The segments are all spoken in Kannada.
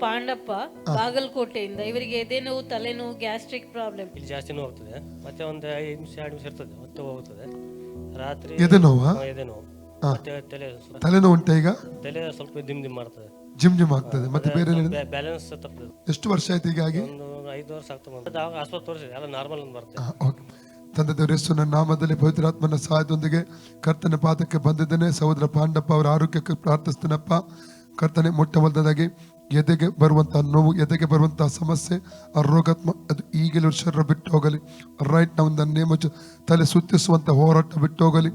ಪಾಂಡಪ್ಪ ಬಾಗಲಕೋಟೆಯಿಂದ ಇವರಿಗೆ ಎದೆನೋವು ತಲೆನೋವು ಗ್ಯಾಸ್ಟ್ರಿಕ್ ಪ್ರಾಬ್ಲಮ್. ಇಲ್ಲಿ ಜಾಸ್ತಿ ನೋವು ಹೋಗ್ತದೆ ಮತ್ತೆ ಒಂದು ಐದು ನಿಮಿಷ ಎರಡು ನಿಮಿಷ ಇರ್ತದೆ ಮತ್ತೆ ಹೋಗುತ್ತದೆ ರಾತ್ರಿ ಎದೆ ನೋವು ಹಾ, ಎದೆ ನೋವು ಮತ್ತೆ ತಲೆ ನೋವು ತಲೆನೋವು ಉಂಟಾ ಈಗ? ತಲೆ ಸ್ವಲ್ಪ ಜಿಮ್ ಜಿಮ್ ಮಾಡ್ತದೆ. ಜಿಮ್ ಜಿಮ್ ಆಗ್ತದೆ. ಮತ್ತೆ ಬೇರೆ ಏನಿದೆ? ಬ್ಯಾಲೆನ್ಸ್ ತಪ್ಪದೆ ಎಷ್ಟು ವರ್ಷ ಆಯ್ತು ಹೀಗಾಗಿ ಒಂದು ಐದು ವರ್ಷ ಆಗ್ತದೆ ಬಂತು. ಆವಾಗ ಆಸ್ಪತ್ರೆ ತೋರಿಸಿದೆ ಎಲ್ಲ ನಾರ್ಮಲ್ ಅಂತ ಬರ್ತದೆ ಓಕೆ. ತಂದೆ ದೇವರ ಯೇಸುವಿನ ನಾಮದಲ್ಲಿ ಪವಿತ್ರಾತ್ಮನ ಸಹಾಯದೊಂದಿಗೆ ಕರ್ತನ ಪಾದಕ್ಕೆ ಬಂದಿದ್ದೇನೆ. ಸಹೋದರ ಪಾಂಡಪ್ಪ ಅವರ ಆರೋಗ್ಯಕ್ಕೆ ಪ್ರಾರ್ಥಿಸ್ತೇನಪ್ಪ ಕರ್ತನೆ ಮೊಟ್ಟ ಮೊದಲದಾಗಿ ಎದೆಗೆ ಬರುವಂತಹ ನೋವು, ಎದೆಗೆ ಬರುವಂತಹ ಸಮಸ್ಯೆ, ಆ ರೋಗಾತ್ಮ, ಅದು ಈಗಲೂ ಶರೀರ ಬಿಟ್ಟು ಹೋಗಲಿ. ರೈಟ್ ನಾವು ನೇಮ ತಲೆ ಸುತ್ತಿಸುವಂತ ಹೋರಾಟ ಬಿಟ್ಟು ಹೋಗಲಿ.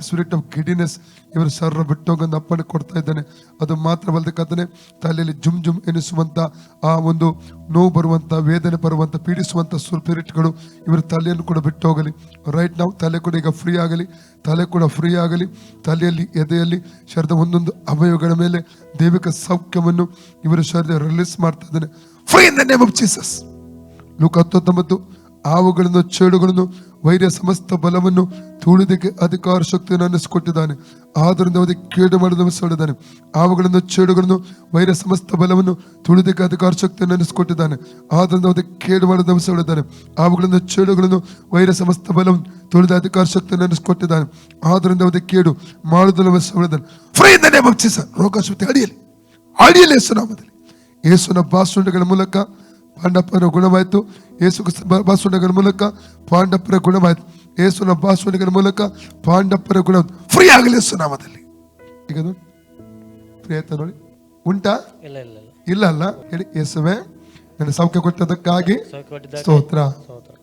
ಸ್ಪಿರಿಟ್ ಆಫ್ ಗಿಡಿನೆಸ್ ಇವರ ಶರೀರ ಬಿಟ್ಟು ಹೋಗೋದು ಅಪ್ಪಣೆ ಕೊಡ್ತಾ ಇದ್ದಾನೆ. ಅದು ಮಾತ್ರವಲ್ಲದೆ ಕರ್ತನೆ, ತಲೆಯಲ್ಲಿ ಜುಮ್ ಜುಮ್ ಎನಿಸುವಂತ ಆ ಒಂದು ನೋವು ಬರುವಂತ, ವೇದನೆ ಬರುವಂಥ ಪೀಡಿಸುವಂಥ ಸ್ಪಿರಿಟ್ಗಳು ಇವರ ತಲೆಯನ್ನು ಕೂಡ ಬಿಟ್ಟು ಹೋಗಲಿ. ರೈಟ್ ನಾವು ತಲೆ ಕೂಡ ಈಗ ಫ್ರೀ ಆಗಲಿ. ತಲೆ ಕೂಡ ಫ್ರೀ ಆಗಲಿ. ತಲೆಯಲ್ಲಿ, ಎದೆಯಲ್ಲಿ ಶರದ ಒಂದೊಂದು ಅವಯವಗಳ ಮೇಲೆ ದೈವಿಕ ಸೌಖ್ಯವನ್ನು ಇವರ ಶರೀರ ರಿಲೀಸ್ ಮಾಡ್ತಾ ಇದ್ದಾನೆ. Free in the name of Jesus ಲೂಕ ಹತ್ತೊಂಬತ್ತು, ಹಾವುಗಳನ್ನು ಚೇಡುಗಳನ್ನು ವೈರ್ಯ ಸಮಸ್ತ ಬಲವನ್ನು ತುಳಿದಕ್ಕೆ ಅಧಿಕಾರ ಶಕ್ತಿಯನ್ನು ಅನ್ನಿಸಿಕೊಟ್ಟಿದ್ದಾನೆ. ಆದ್ದರಿಂದ ಅದಕ್ಕೆ ಕೇಡು ಮಾಡಿದ ಹೇಳಿದ್ದಾನೆ ಹಾವುಗಳನ್ನು ಚೇಡುಗಳನ್ನು ವೈರ್ಯ ಸಮಸ್ತ ಬಲವನ್ನು ತುಳಿದಕ್ಕೆ ಅಧಿಕಾರ ಶಕ್ತಿಯನ್ನು ಅನ್ನಿಸಿಕೊಟ್ಟಿದ್ದಾನೆ. ಆದ್ದರಿಂದ ಅದಕ್ಕೆ ಕೇಡು ಮಾಡಿದ ಹೇಳಿದ್ದಾನೆ ಹಾವುಗಳನ್ನು ಚೇಡುಗಳನ್ನು ವೈರ್ಯ ಸಮಸ್ತ ಬಲವನ್ನು ತುಳಿದ ಅಧಿಕಾರ ಶಕ್ತಿಯನ್ನು ಅನ್ನಿಸಿಕೊಟ್ಟಿದ್ದಾನೆ. ಆದ್ದರಿಂದ ಅದಕ್ಕೆ ಕೇಡು ಮಾಡುವುದನ್ನು ಹೇಳಿದ್ದಾನೆ ಫ್ರೀ ರೋಗ ಶಕ್ತಿ, ಅಡಿಯಲ್ಲಿ. ಅಡಿಯಲ್ಲಿ ಹೆಸರು ನಾಮದಲ್ಲಿ. ಯೇಸುನ ಬಾಸುಂಡಗಳ ಮೂಲಕ ಪಾಂಡಪ್ಪನ ಗುಣವಾಯಿತು. ಯೇಸು ಬಾಸುಂಡಗಳ ಮೂಲಕ ಪಾಂಡಪ್ಪರ ಗುಣವಾಯಿತು. ಯೇಸುನ ಬಾಸುಂಡಗಳ ಮೂಲಕ ಪಾಂಡಪ್ಪರ ಗುಣ ಫ್ರೀ ಆಗಲಿ ಯೇಸು ನಾಮದಲ್ಲಿ. ಈಗ ನೋಡಿ. ಫ್ರೀ ಆಯ್ತಾ ನೋಡಿ ಉಂಟಾ? ಇಲ್ಲ ಅಲ್ಲ. ಹೇಳಿ ಯೇಸುವೆ ನನ್ನ ಸೌಖ್ಯ ಕೊಟ್ಟದಕ್ಕಾಗಿ ಸ್ತೋತ್ರ. ಸ್ತೋತ್ರ.